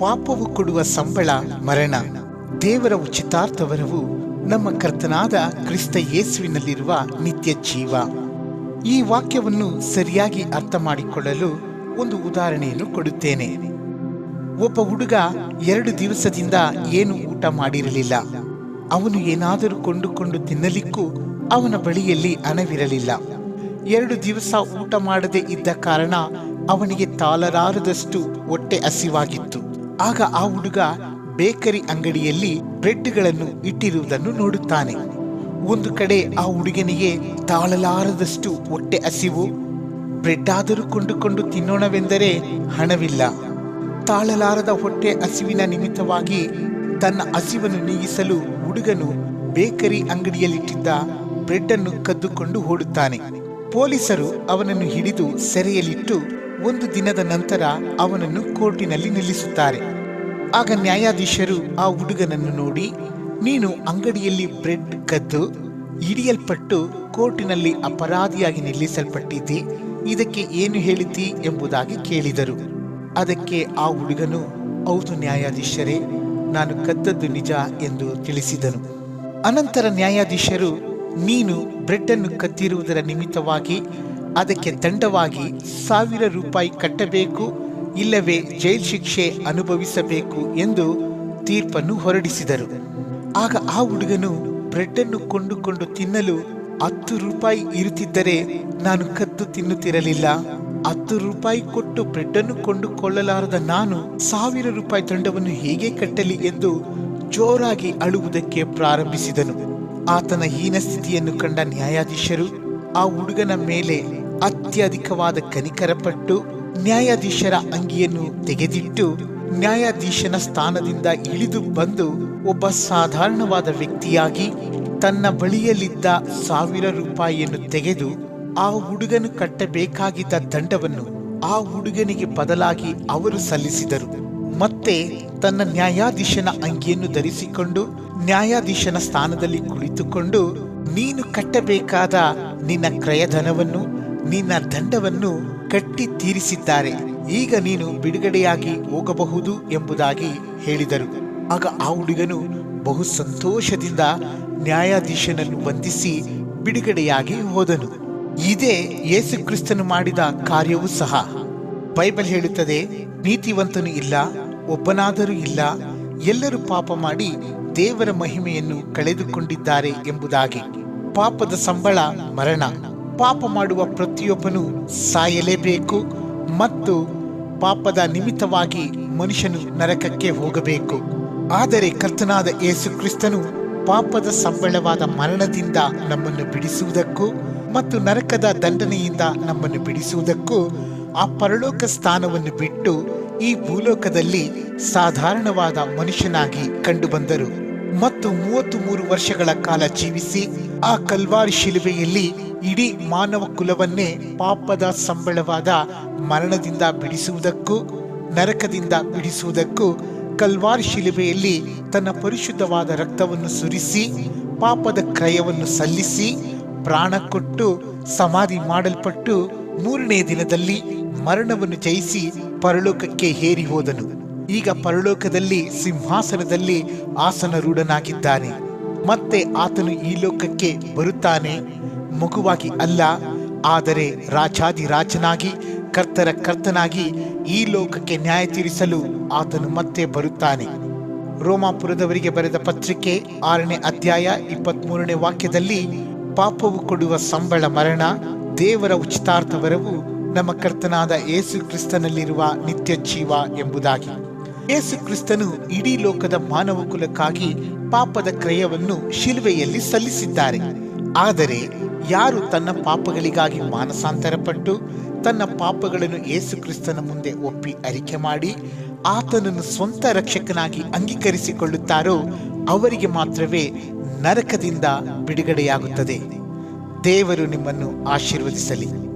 ಪಾಪವು ಕೊಡುವ ಸಂಬಳ, ಮರಣ. ದೇವರ ಉಚಿತಾರ್ಥವರವು ನಮ್ಮ ಕರ್ತನಾದ ಕ್ರಿಸ್ತ ಯೇಸುವಿನಲ್ಲಿರುವ ನಿತ್ಯ ಜೀವ. ಈ ವಾಕ್ಯವನ್ನು ಸರಿಯಾಗಿ ಅರ್ಥ ಮಾಡಿಕೊಳ್ಳಲು ಒಂದು ಉದಾಹರಣೆಯನ್ನು ಕೊಡುತ್ತೇನೆ. ಒಬ್ಬ ಹುಡುಗ ಎರಡು ದಿವಸದಿಂದ ಏನು ಊಟ ಮಾಡಿರಲಿಲ್ಲ. ಅವನು ಏನಾದರೂ ಕೊಂಡುಕೊಂಡು ತಿನ್ನಲಿಕ್ಕೂ ಅವನ ಬಳಿಯಲ್ಲಿ ಹಣವಿರಲಿಲ್ಲ. ಎರಡು ದಿವಸ ಊಟ ಮಾಡದೇ ಇದ್ದ ಕಾರಣ ಅವನಿಗೆ ತಾಲರಾರದಷ್ಟು ಹೊಟ್ಟೆ ಹಸಿವಾಗಿತ್ತು. ಆಗ ಆ ಹುಡುಗ ಬೇಕರಿ ಅಂಗಡಿಯಲ್ಲಿ ಬ್ರೆಡ್ಗಳನ್ನು ಇಟ್ಟಿರುವುದನ್ನು ನೋಡುತ್ತಾನೆ. ಒಂದು ಕಡೆ ಆ ಹುಡುಗನಿಗೆ ತಾಳಲಾರದಷ್ಟು ಹೊಟ್ಟೆ ಹಸಿವು ಬ್ರೆಡ್ ಆದರೂ ಕೊಂಡುಕೊಂಡು ತಿನ್ನೋಣವೆಂದರೆ ಹಣವಿಲ್ಲ. ತಾಳಲಾರದ ಹೊಟ್ಟೆ ಹಸಿವಿನ ನಿಮಿತ್ತವಾಗಿ ತನ್ನ ಹಸಿವನ್ನು ನೀಗಿಸಲು ಹುಡುಗನು ಬೇಕರಿ ಅಂಗಡಿಯಲ್ಲಿಟ್ಟಿದ್ದ ಬ್ರೆಡ್ ಅನ್ನು ಕದ್ದುಕೊಂಡು ಓಡುತ್ತಾನೆ. ಪೊಲೀಸರು ಅವನನ್ನು ಹಿಡಿದು ಸೆರೆಯಲ್ಲಿಟ್ಟು ಒಂದು ದಿನದ ನಂತರ ಅವನನ್ನು ಕೋರ್ಟಿನಲ್ಲಿ ನಿಲ್ಲಿಸುತ್ತಾರೆ. ಆಗ ನ್ಯಾಯಾಧೀಶರು ಆ ಹುಡುಗನನ್ನು ನೋಡಿ, ನೀನು ಅಂಗಡಿಯಲ್ಲಿ ಬ್ರೆಡ್ ಕದ್ದು, ಹಿಡಿಯಲ್ಪಟ್ಟು ಕೋರ್ಟಿನಲ್ಲಿ ಅಪರಾಧಿಯಾಗಿ ನಿಲ್ಲಿಸಲ್ಪಟ್ಟಿದ್ದಿ, ಇದಕ್ಕೆ ಏನು ಹೇಳಿದ್ದಿ? ಎಂಬುದಾಗಿ ಕೇಳಿದರು. ಅದಕ್ಕೆ ಆ ಹುಡುಗನು, ಹೌದು ನ್ಯಾಯಾಧೀಶರೇ, ನಾನು ಕದ್ದದ್ದು ನಿಜ ಎಂದು ತಿಳಿಸಿದನು. ಅನಂತರ ನ್ಯಾಯಾಧೀಶರು, ನೀನು ಬ್ರೆಡ್ ಅನ್ನು ಕತ್ತಿರುವುದರ ನಿಮಿತ್ತವಾಗಿ ಅದಕ್ಕೆ ದಂಡವಾಗಿ ಸಾವಿರ ರೂಪಾಯಿ ಕಟ್ಟಬೇಕು, ಇಲ್ಲವೇ ಜೈಲ್ ಶಿಕ್ಷೆ ಅನುಭವಿಸಬೇಕು ಎಂದು ತೀರ್ಪನ್ನು ಹೊರಡಿಸಿದರು. ಆಗ ಆ ಹುಡುಗನು ಬ್ರೆಡ್ ಅನ್ನು ಕೊಂಡುಕೊಂಡು ತಿನ್ನಲು ಹತ್ತು ರೂಪಾಯಿ ಇರುತ್ತಿದ್ದರೆ ನಾನು ಕದ್ದು ತಿನ್ನುತ್ತಿರಲಿಲ್ಲ. ಹತ್ತು ರೂಪಾಯಿ ಕೊಟ್ಟು ಬ್ರೆಡ್ ಅನ್ನು ಕೊಂಡುಕೊಳ್ಳಲಾರದ ನಾನು ಸಾವಿರ ರೂಪಾಯಿ ದಂಡವನ್ನು ಹೇಗೆ ಕಟ್ಟಲಿ ಎಂದು ಜೋರಾಗಿ ಅಳುವುದಕ್ಕೆ ಪ್ರಾರಂಭಿಸಿದನು. ಆತನ ಹೀನ ಸ್ಥಿತಿಯನ್ನು ಕಂಡ ನ್ಯಾಯಾಧೀಶರು ಆ ಹುಡುಗನ ಮೇಲೆ ಅತ್ಯಧಿಕವಾದ ಕನಿಕರಪಟ್ಟು ನ್ಯಾಯಾಧೀಶರ ಅಂಗಿಯನ್ನು ತೆಗೆದಿಟ್ಟು ನ್ಯಾಯಾಧೀಶನ ಸ್ಥಾನದಿಂದ ಇಳಿದು ಬಂದು ಒಬ್ಬ ಸಾಧಾರಣವಾದ ವ್ಯಕ್ತಿಯಾಗಿ ತನ್ನ ಬಳಿಯಲ್ಲಿದ್ದ ಸಾವಿರ ರೂಪಾಯಿಯನ್ನು ತೆಗೆದು ಆ ಹುಡುಗನು ಕಟ್ಟಬೇಕಾಗಿದ್ದ ದಂಡವನ್ನು ಆ ಹುಡುಗನಿಗೆ ಬದಲಾಗಿ ಅವರು ಸಲ್ಲಿಸಿದರು. ಮತ್ತೆ ತನ್ನ ನ್ಯಾಯಾಧೀಶನ ಅಂಗಿಯನ್ನು ಧರಿಸಿಕೊಂಡು ನ್ಯಾಯಾಧೀಶನ ಸ್ಥಾನದಲ್ಲಿ ಕುಳಿತುಕೊಂಡು, ನೀನು ಕಟ್ಟಬೇಕಾದ ನಿನ್ನ ಕ್ರಯಧನವನ್ನು ನಿನ್ನ ದಂಡವನ್ನು ಕಟ್ಟಿ ತೀರಿಸಿದ್ದಾರೆ. ಈಗ ನೀನು ಬಿಡುಗಡೆಯಾಗಿ ಹೋಗಬಹುದು ಎಂಬುದಾಗಿ ಹೇಳಿದರು. ಆಗ ಆ ಹುಡುಗನು ಬಹು ಸಂತೋಷದಿಂದ ನ್ಯಾಯಾಧೀಶನನ್ನು ಬಂಧಿಸಿ ಬಿಡುಗಡೆಯಾಗಿ ಹೋದನು. ಇದೇ ಯೇಸು ಕ್ರಿಸ್ತನು ಮಾಡಿದ ಕಾರ್ಯವೂ ಸಹ. ಬೈಬಲ್ ಹೇಳುತ್ತದೆ, ನೀತಿವಂತನು ಇಲ್ಲ, ಒಬ್ಬನಾದರೂ ಇಲ್ಲ, ಎಲ್ಲರೂ ಪಾಪ ಮಾಡಿ ದೇವರ ಮಹಿಮೆಯನ್ನು ಕಳೆದುಕೊಂಡಿದ್ದಾರೆ ಎಂಬುದಾಗಿ. ಪಾಪದ ಸಂಬಳ ಮರಣ. ಪಾಪ ಮಾಡುವ ಪ್ರತಿಯೊಬ್ಬನು ಸಾಯಲೇಬೇಕು ಮತ್ತು ಪಾಪದ ನಿಮಿತ್ತವಾಗಿ ಮನುಷ್ಯನು ನರಕಕ್ಕೆ ಹೋಗಬೇಕು. ಆದರೆ ಕರ್ತನಾದ ಯೇಸು ಕ್ರಿಸ್ತನು ಪಾಪದ ಸಂಬಳವಾದ ಮರಣದಿಂದ ನಮ್ಮನ್ನು ಬಿಡಿಸುವುದಕ್ಕೂ ಮತ್ತು ನರಕದ ದಂಡನೆಯಿಂದ ನಮ್ಮನ್ನು ಬಿಡಿಸುವುದಕ್ಕೂ ಆ ಪರಲೋಕ ಸ್ಥಾನವನ್ನು ಬಿಟ್ಟು ಈ ಭೂಲೋಕದಲ್ಲಿ ಸಾಧಾರಣವಾದ ಮನುಷ್ಯನಾಗಿ ಕಂಡುಬಂದರು. ಮತ್ತು ಮೂವತ್ತು ಮೂರು ವರ್ಷಗಳ ಕಾಲ ಜೀವಿಸಿ ಆ ಕಲ್ವಾರಿ ಶಿಲುಬೆಯಲ್ಲಿ ಇಡೀ ಮಾನವ ಕುಲವನ್ನೇ ಪಾಪದ ಸಂಬಳವಾದ ಮರಣದಿಂದ ಬಿಡಿಸುವುದಕ್ಕೂ ನರಕದಿಂದ ಬಿಡಿಸುವುದಕ್ಕೂ ಕಲ್ವಾರ್ ಶಿಲುಬೆಯಲ್ಲಿ ತನ್ನ ಪರಿಶುದ್ಧವಾದ ರಕ್ತವನ್ನು ಸುರಿಸಿ, ಪಾಪದ ಕ್ರಯವನ್ನು ಸಲ್ಲಿಸಿ, ಪ್ರಾಣ ಕೊಟ್ಟು, ಸಮಾಧಿ ಮಾಡಲ್ಪಟ್ಟು ಮೂರನೇ ದಿನದಲ್ಲಿ ಮರಣವನ್ನು ಜಯಿಸಿ ಪರಲೋಕಕ್ಕೆ ಹೇರಿ ಹೋದನು. ಈಗ ಪರಲೋಕದಲ್ಲಿ ಸಿಂಹಾಸನದಲ್ಲಿ ಆಸನರೂಢನಾಗಿದ್ದಾನೆ. ಮತ್ತೆ ಆತನು ಈ ಲೋಕಕ್ಕೆ ಬರುತ್ತಾನೆ. ಮಗುವಾಗಿ ಅಲ್ಲ, ಆದರೆ ರಾಜನಾಗಿ, ಕರ್ತರ ಕರ್ತನಾಗಿ ಈ ಲೋಕಕ್ಕೆ ನ್ಯಾಯ ತೀರಿಸಲು ಆತನು ಮತ್ತೆ ಬರುತ್ತಾನೆ. ರೋಮಾಪುರದವರಿಗೆ ಬರೆದ ಪತ್ರಿಕೆ ಆರನೇ ಅಧ್ಯಾಯ ಇಪ್ಪತ್ಮೂರನೇ ವಾಕ್ಯದಲ್ಲಿ, ಪಾಪವು ಕೊಡುವ ಸಂಬಳ ಮರಣ, ದೇವರ ಉಚಿತಾರ್ಥವರವು ನಮ್ಮ ಕರ್ತನಾದ ಯೇಸು ಕ್ರಿಸ್ತನಲ್ಲಿರುವ ನಿತ್ಯ ಜೀವ ಎಂಬುದಾಗಿ. ಯೇಸು ಕ್ರಿಸ್ತನು ಇಡೀ ಲೋಕದ ಮಾನವ ಕುಲಕ್ಕಾಗಿ ಪಾಪದ ಕ್ರಯವನ್ನು ಶಿಲುವೆಯಲ್ಲಿ ಸಲ್ಲಿಸಿದ್ದಾರೆ. ಆದರೆ ಯಾರು ತನ್ನ ಪಾಪಗಳಿಗಾಗಿ ಮಾನಸಾಂತರಪಟ್ಟು ತನ್ನ ಪಾಪಗಳನ್ನು ಯೇಸುಕ್ರಿಸ್ತನ ಮುಂದೆ ಒಪ್ಪಿ ಅರಿಕೆ ಮಾಡಿ ಆತನನ್ನು ಸ್ವಂತ ರಕ್ಷಕನಾಗಿ ಅಂಗೀಕರಿಸಿಕೊಳ್ಳುತ್ತಾರೋ ಅವರಿಗೆ ಮಾತ್ರವೇ ನರಕದಿಂದ ಬಿಡುಗಡೆಯಾಗುತ್ತದೆ. ದೇವರು ನಿಮ್ಮನ್ನು ಆಶೀರ್ವದಿಸಲಿ.